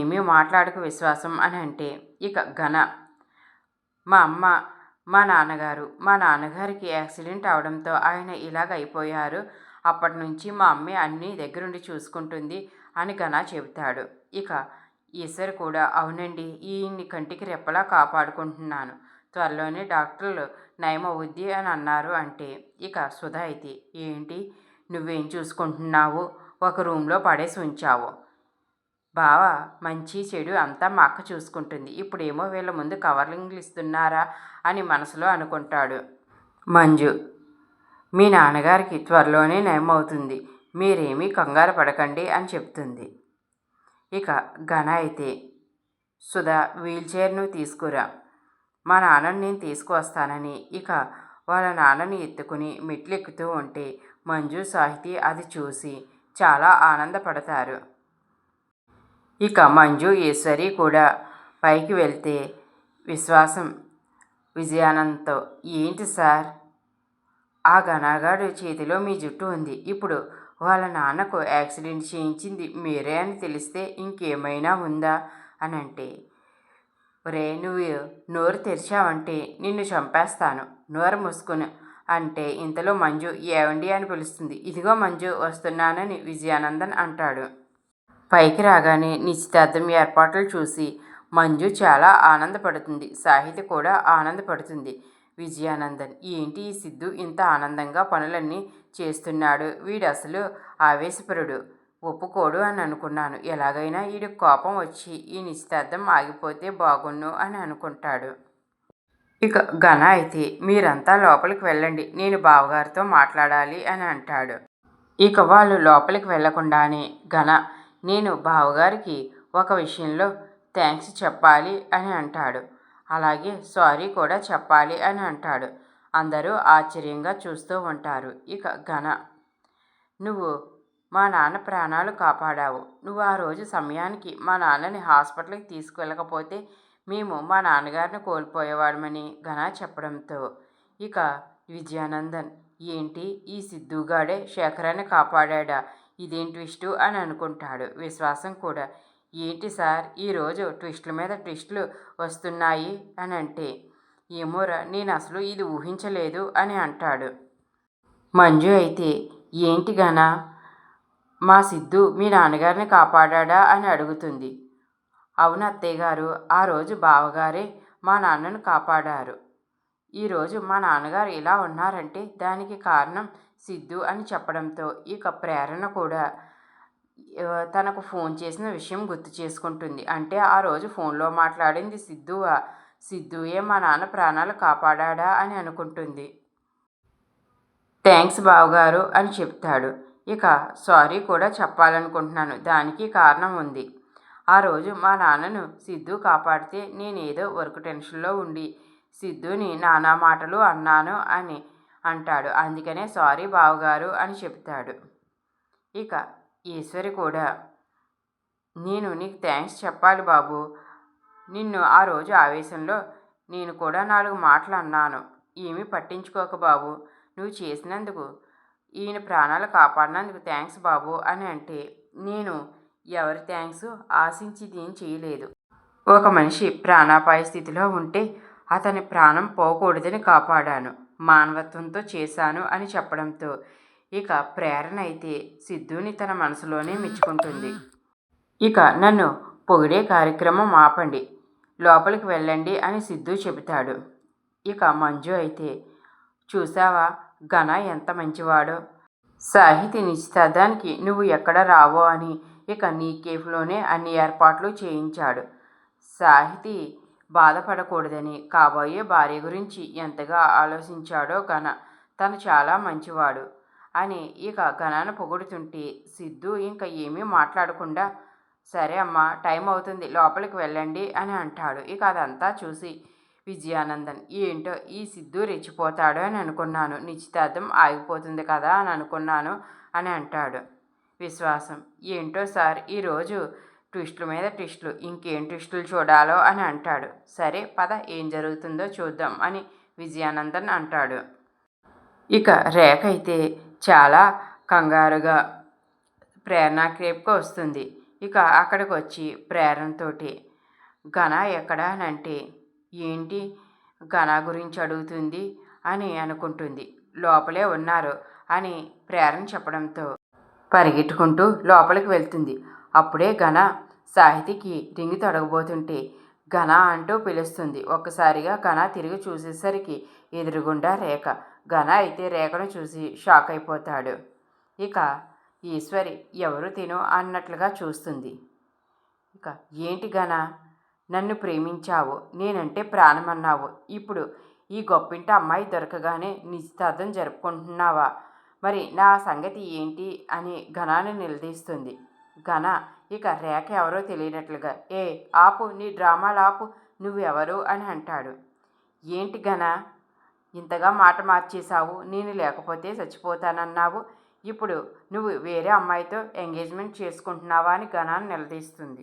ఏమీ మాట్లాడకు విశ్వాసం అని అంటే ఇక ఘన. మా అమ్మ మా నాన్నగారు మా నాన్నగారికి యాక్సిడెంట్ అవడంతో ఆయన ఇలాగ అయిపోయారు అప్పటి నుంచి మా అమ్మే అన్నీ దగ్గరుండి చూసుకుంటుంది అని ఘన చెబుతాడు. ఇక ఈశ్వర్ కూడా అవునండి ఈయన్ని కంటికి రెప్పలా కాపాడుకుంటున్నాను. త్వరలోనే డాక్టర్లు నయమవుద్ది అని అన్నారు అంటే ఇక సుధా అయితే ఏంటి? నువ్వేం చూసుకుంటున్నావు? ఒక రూమ్లో పడేసి ఉంచావు. బావ మంచి చెడు అంతా మా అక్క చూసుకుంటుంది. ఇప్పుడేమో వీళ్ళ ముందు కవర్లింగ్లు ఇస్తున్నారా అని మనసులో అనుకుంటాడు మంజు. మీ నాన్నగారికి త్వరలోనే నయమవుతుంది. మీరేమీ కంగారు పడకండి అని చెప్తుంది. ఇక ఘన అయితే సుధా వీల్చైర్ను తీసుకురా. మా నాన్నని నేను తీసుకువస్తానని. ఇక వాళ్ళ నాన్నని ఎత్తుకుని మెట్లెక్కుతూ ఉంటే మంజు సాహితి అది చూసి చాలా ఆనందపడతారు. ఇక మంజు ఈశ్వరి కూడా పైకి వెళ్తే విశ్వాసం విజయానంద్తో ఏంటి సార్? ఆ ఘనగాడు చేతిలో మీ జుట్టు ఉంది. ఇప్పుడు వాళ్ళ నాన్నకు యాక్సిడెంట్ చేయించింది మీరే అని తెలిస్తే ఇంకేమైనా ఉందా అని అంటే రే నువ్వు నోరు తెరిచావంటే నిన్ను చంపేస్తాను. నోరు మూసుకుని అంటే ఇంతలో మంజు ఏవండి అని పిలుస్తుంది. ఇదిగో మంజు వస్తున్నానని విజయానందన్ అంటాడు. పైకి రాగానే నిశ్చితార్థం ఏర్పాట్లు చూసి మంజు చాలా ఆనందపడుతుంది. సాహితి కూడా ఆనందపడుతుంది. విజయానందన్ ఏంటి ఈ సిద్ధు ఇంత ఆనందంగా పనులన్నీ చేస్తున్నాడు? వీడు అసలు ఆవేశపరుడు. ఒప్పుకోడు అని అనుకున్నాను. ఎలాగైనా వీడి కోపం వచ్చి ఈ నిశ్చితార్థం ఆగిపోతే బాగుండు అని అనుకుంటాడు. ఇక ఘన అయితే మీరంతా లోపలికి వెళ్ళండి. నేను బావగారితో మాట్లాడాలి అని అంటాడు. ఇక వాళ్ళు లోపలికి వెళ్ళకుండానే ఘన నేను బావగారికి ఒక విషయంలో థ్యాంక్స్ చెప్పాలి అని అంటాడు. అలాగే సారీ కూడా చెప్పాలి అని అంటాడు. అందరూ ఆశ్చర్యంగా చూస్తూ ఉంటారు. ఇక ఘన నువ్వు మా నాన్న ప్రాణాలు కాపాడావు. నువ్వు ఆ రోజు సమయానికి మా నాన్నని హాస్పిటల్కి తీసుకెళ్ళకపోతే మేము మా నాన్నగారిని కోల్పోయేవాడమని ఘన చెప్పడంతో ఇక విజయానందన్ ఏంటి ఈ సిద్ధుగాడే శేఖరాన్ని కాపాడా ఇదేం ట్విస్టు అని అనుకుంటాడు. విశ్వాసం కూడా. ఏంటి సార్? ఈరోజు ట్విస్టుల మీద ట్విస్టులు వస్తున్నాయి అని అంటే ఏమోరా నేను అసలు ఇది ఊహించలేదు అని అంటాడు. మంజు అయితే ఏంటి గనా? మా సిద్ధు మీ నాన్నగారిని కాపాడా అని అడుగుతుంది. అవును అత్తయ్య గారు ఆ రోజు బావగారే మా నాన్నను కాపాడారు. ఈరోజు మా నాన్నగారు ఇలా ఉన్నారంటే దానికి కారణం సిద్ధు అని చెప్పడంతో ఇక ప్రేరణ కూడా తనకు ఫోన్ చేసిన విషయం గుర్తు చేసుకుంటుంది. అంటే ఆ రోజు ఫోన్లో మాట్లాడింది సిద్ధువా? సిద్ధుయే మా నాన్న ప్రాణాలు కాపాడా అని అనుకుంటుంది. థ్యాంక్స్ బావగారు అని చెప్తాడు. ఇక సారీ కూడా చెప్పాలనుకుంటున్నాను. దానికి కారణం ఉంది. ఆ రోజు మా నాన్నను సిద్ధు కాపాడితే నేనేదో వర్క్ టెన్షన్లో ఉండి సిద్ధుని నానా మాటలు అన్నాను అని అంటాడు. అందుకనే సారీ బావగారు అని చెప్తాడు ఇక ఈశ్వరి కూడా నేను నీకు థ్యాంక్స్ చెప్పాలి బాబు. నిన్ను ఆ రోజు ఆవేశంలో నేను కూడా నాలుగు మాటలు అన్నాను. ఏమీ పట్టించుకోక బాబు. నువ్వు చేసినందుకు ఈయన ప్రాణాలు కాపాడినందుకు థ్యాంక్స్ బాబు అని అంటే నేను ఎవరి థ్యాంక్స్ ఆశించి దీని చేయలేదు. ఒక మనిషి ప్రాణాపాయ స్థితిలో ఉంటే అతని ప్రాణం పోకూడదని కాపాడాను. మానవత్వంతో చేశాను అని చెప్పడంతో ఇక ప్రేరణ అయితే సిద్ధుని తన మనసులోనే మెచ్చుకుంటుంది. ఇక నన్ను పొగిడే కార్యక్రమం ఆపండి లోపలికి వెళ్ళండి అని సిద్ధు చెబుతాడు. ఇక మంజు అయితే చూసావా ఘన ఎంత మంచివాడో? సాహితీ నిశ్చితార్థానికి నువ్వు ఎక్కడ రావో అని ఇక నీ కేఫ్లోనే అన్ని ఏర్పాట్లు చేయించాడు. సాహితీ బాధపడకూడదని కాబోయే భార్య గురించి ఎంతగా ఆలోచించాడో ఘన. తను చాలా మంచివాడు అని ఇక ఘనాన పొగుడుతుంటే సిద్ధు ఇంకా ఏమీ మాట్లాడకుండా సరే అమ్మా టైం అవుతుంది లోపలికి వెళ్ళండి అని అంటాడు. ఇక అదంతా చూసి విజయానందన్ ఏంటో ఈ సిద్ధు రెచ్చిపోతాడు అని అనుకున్నాను. నిశ్చితార్థం ఆగిపోతుంది కదా అని అనుకున్నాను అని అంటాడు. విశ్వాసం ఏంటో సార్ ఈరోజు ట్విస్టుల మీద ట్విస్టులు. ఇంకేం ట్విస్టులు చూడాలో అని అంటాడు. సరే పద ఏం జరుగుతుందో చూద్దాం అని విజయానందన్ అంటాడు. ఇక రేఖ అయితే చాలా కంగారుగా ప్రేరణ క్రేప్కి వస్తుంది. ఇక అక్కడికి వచ్చి ప్రేరణతోటి ఘన ఎక్కడా అని అంటే ఏంటి ఘన గురించి అడుగుతుంది అని అనుకుంటుంది. లోపలే ఉన్నారు అని ప్రేరణ చెప్పడంతో పరిగెట్టుకుంటూ లోపలికి వెళ్తుంది. అప్పుడే ఘన సాహితికి రింగి తొడగబోతుంటే ఘన అంటూ పిలుస్తుంది. ఒక్కసారిగా ఘన తిరిగి చూసేసరికి ఎదురుగుండా రేఖ. ఘన అయితే రేఖను చూసి షాక్ అయిపోతాడు. ఇక ఈశ్వరి ఎవరు తిను అన్నట్లుగా చూస్తుంది. ఇక ఏంటి ఘన? నన్ను ప్రేమించావు నేనంటే ప్రాణమన్నావు. ఇప్పుడు ఈ గొప్పింటి అమ్మాయి దొరకగానే నిశ్చితార్థం జరుపుకుంటున్నావా? మరి నా సంగతి ఏంటి? అని ఘనాన్ని నిలదీస్తుంది. ఘన ఇక రేఖ ఎవరో తెలియనట్లుగా ఏ ఆపు నీ డ్రామాలు ఆపు నువ్వెవరు? అని అంటాడు. ఏంటి గన ఇంతగా మాట మార్చేశావు నేను లేకపోతే చచ్చిపోతానన్నావు. ఇప్పుడు నువ్వు వేరే అమ్మాయితో ఎంగేజ్మెంట్ చేసుకుంటున్నావా? అని గణాన్ని నిలదీస్తుంది.